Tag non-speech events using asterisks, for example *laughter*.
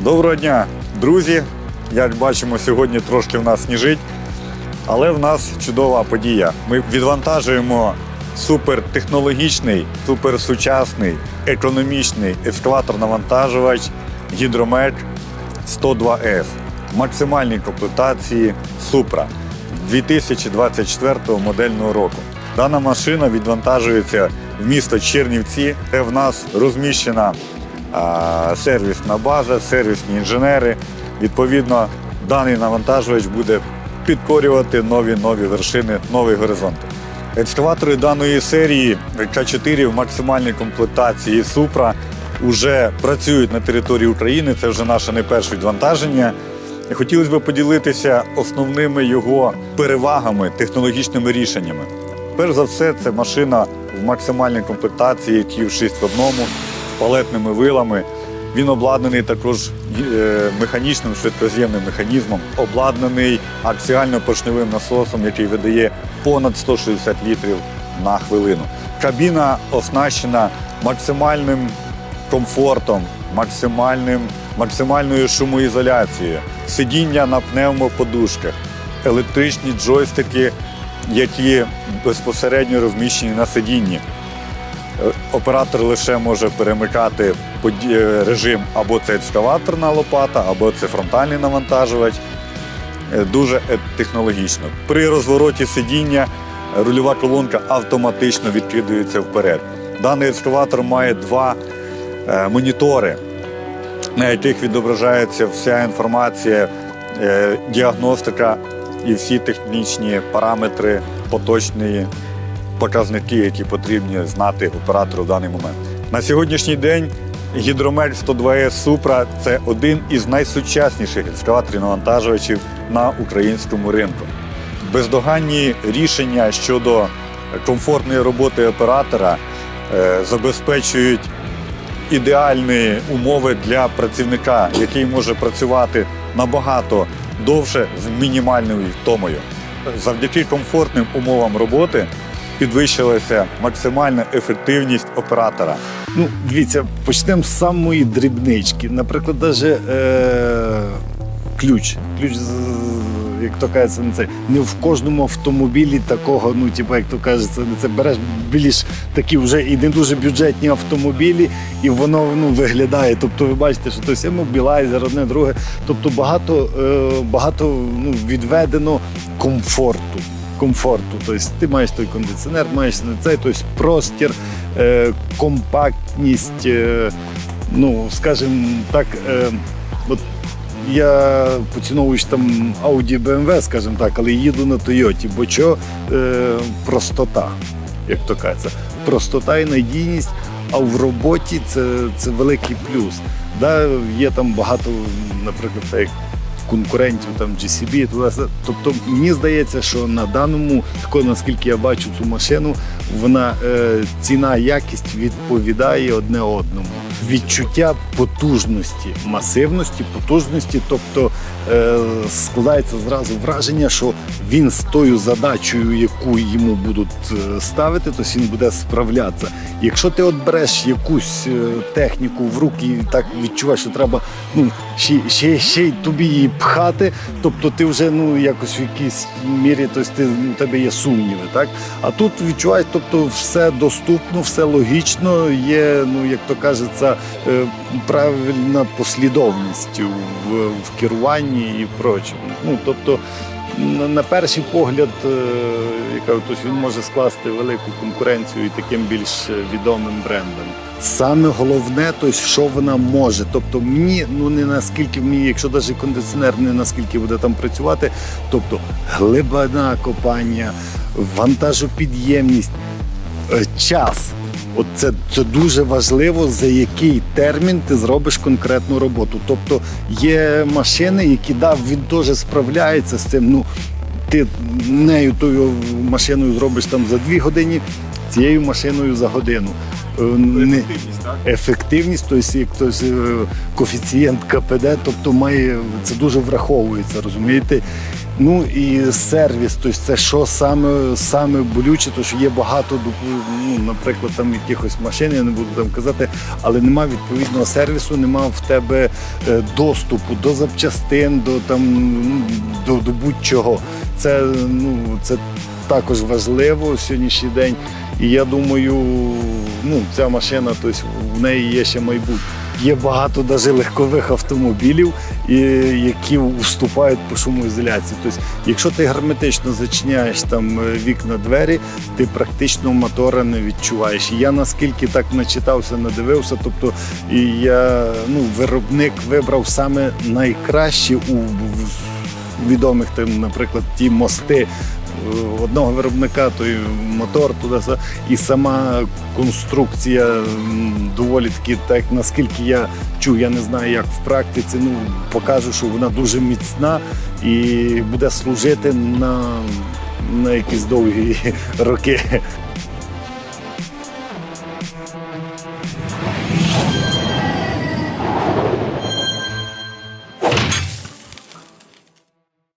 Доброго дня, друзі! Як бачимо, сьогодні трошки в нас сніжить, але в нас чудова подія. Ми відвантажуємо супертехнологічний, суперсучасний, економічний екскаватор-навантажувач Гідромек 102С в максимальній комплектації Supra 2024 модельного року. Дана машина відвантажується в місто Чернівці, де в нас розміщена сервісна база, сервісні інженери. Відповідно, даний навантажувач буде підкорювати нові нові вершини, нові горизонти. Екскаватори даної серії К4 в максимальній комплектації Supra вже працюють на території України. Це вже наше не перше відвантаження. Хотілося б поділитися основними його перевагами, технологічними рішеннями. Перш за все, це машина в максимальній комплектації TIV 6 в одному палетними вилами. Він обладнаний також е, механічним швидкоз'ємним механізмом, обладнаний аксіально-поршневим насосом, який видає понад 160 літрів на хвилину. Кабіна оснащена максимальним комфортом, максимальним, максимальною шумоізоляцією, сидіння на пневмоподушках, електричні джойстики, які безпосередньо розміщені на сидінні. Оператор лише може перемикати е, режим або це екскаваторна лопата, або це фронтальний навантажувач. Е, Дуже е, технологічно. При розвороті сидіння рульова колонка автоматично відкидується вперед. Даний екскаватор має два монітори, на яких відображається вся інформація, діагностика і всі технічні параметри, поточні показники, які потрібні знати оператору в даний момент. На сьогоднішній день гідромек 102С Supra – це один із найсучасніших екскаваторів навантажувачів на українському ринку. Бездоганні рішення щодо комфортної роботи оператора е, забезпечують ідеальні умови для працівника, який може працювати набагато довше з мінімальною втомою. Завдяки комфортним умовам роботи підвищилася максимальна ефективність оператора. Ну, дивіться, почнемо з самої дрібнички. Наприклад, даже е, ключ. Ключ, як то кажеться, не це не в кожному автомобілі такого, ну, типу, як то кажеться, не це береш більш такі вже і не дуже бюджетні автомобілі, і воно ну, виглядає. Тобто, ви бачите, що той мобілайзер, одне друге. Тобто багато, е, багато ну, відведено комфорту. Комфорту, тобто ти маєш той кондиціонер, маєш цей тобто простір, е, компактність, е, ну, скажімо так, е, от я поціновуюсь там Audi BMW, скажімо так, але їду на Тойоті, бо е, простота, як то кажеться. Простота і надійність, а в роботі це, це великий плюс. Да, є там багато, наприклад, як конкурентів там GCB. Тобто мені здається, що на даному, тако, наскільки я бачу цю машину, вона е, ціна якість відповідає одне одному. Відчуття потужності, масивності, потужності, тобто складається зразу враження, що він з тою задачею, яку йому будуть е, ставити, то він буде справлятися. Якщо ти от береш якусь е, техніку в руки і так відчуваєш, що треба ну, ще, ще, ще й тобі її пхати, тобто ти вже ну, якось в якійсь мірі, тобто ти, у тебе є сумніви. Так? А тут відчуваєш, тобто все доступно, все логічно, є, ну, як то кажеться, е, правильна послідовність в, в керуванні і прочому. Ну, тобто, на, перший погляд, е, яка тобто він може скласти велику конкуренцію і таким більш відомим брендам. Саме головне, тобто, що вона може. Тобто мені ну не наскільки мені, якщо навіть кондиціонер не наскільки буде там працювати, тобто глибина копання, вантажопідємність, е, час. От це, дуже важливо, за який термін ти зробиш конкретну роботу. Тобто є машини, які да, він теж справляється з цим. Ну, ти нею тою машиною зробиш там за дві години, цією машиною за годину. Не, ефективність, тобто як хтось е, коефіцієнт КПД, тобто має це дуже враховується, розумієте? Ну і сервіс, тобто це що саме, саме болюче, тому що є багато, ну, наприклад, там якихось машин, я не буду там казати, але нема відповідного сервісу, нема в тебе е, доступу до запчастин, до там ну, до, до будь-чого. Це ну це також важливо сьогоднішній день. І я думаю, ну ця машина, тобто в неї є ще майбутнє. Є багато навіть легкових автомобілів, які уступають по шумоізоляції. Тобто, якщо ти герметично зачиняєш там е, вікна двері, ти практично мотора не відчуваєш. Я наскільки так начитався, надивився, тобто і я ну, виробник вибрав саме найкращі у відомих там, наприклад, ті мости одного виробника, той мотор туди і сама конструкція доволі таки, так наскільки я чув, я не знаю, як в практиці. Ну покажу, що вона дуже міцна і буде служити на, на якісь довгі *laughs* роки.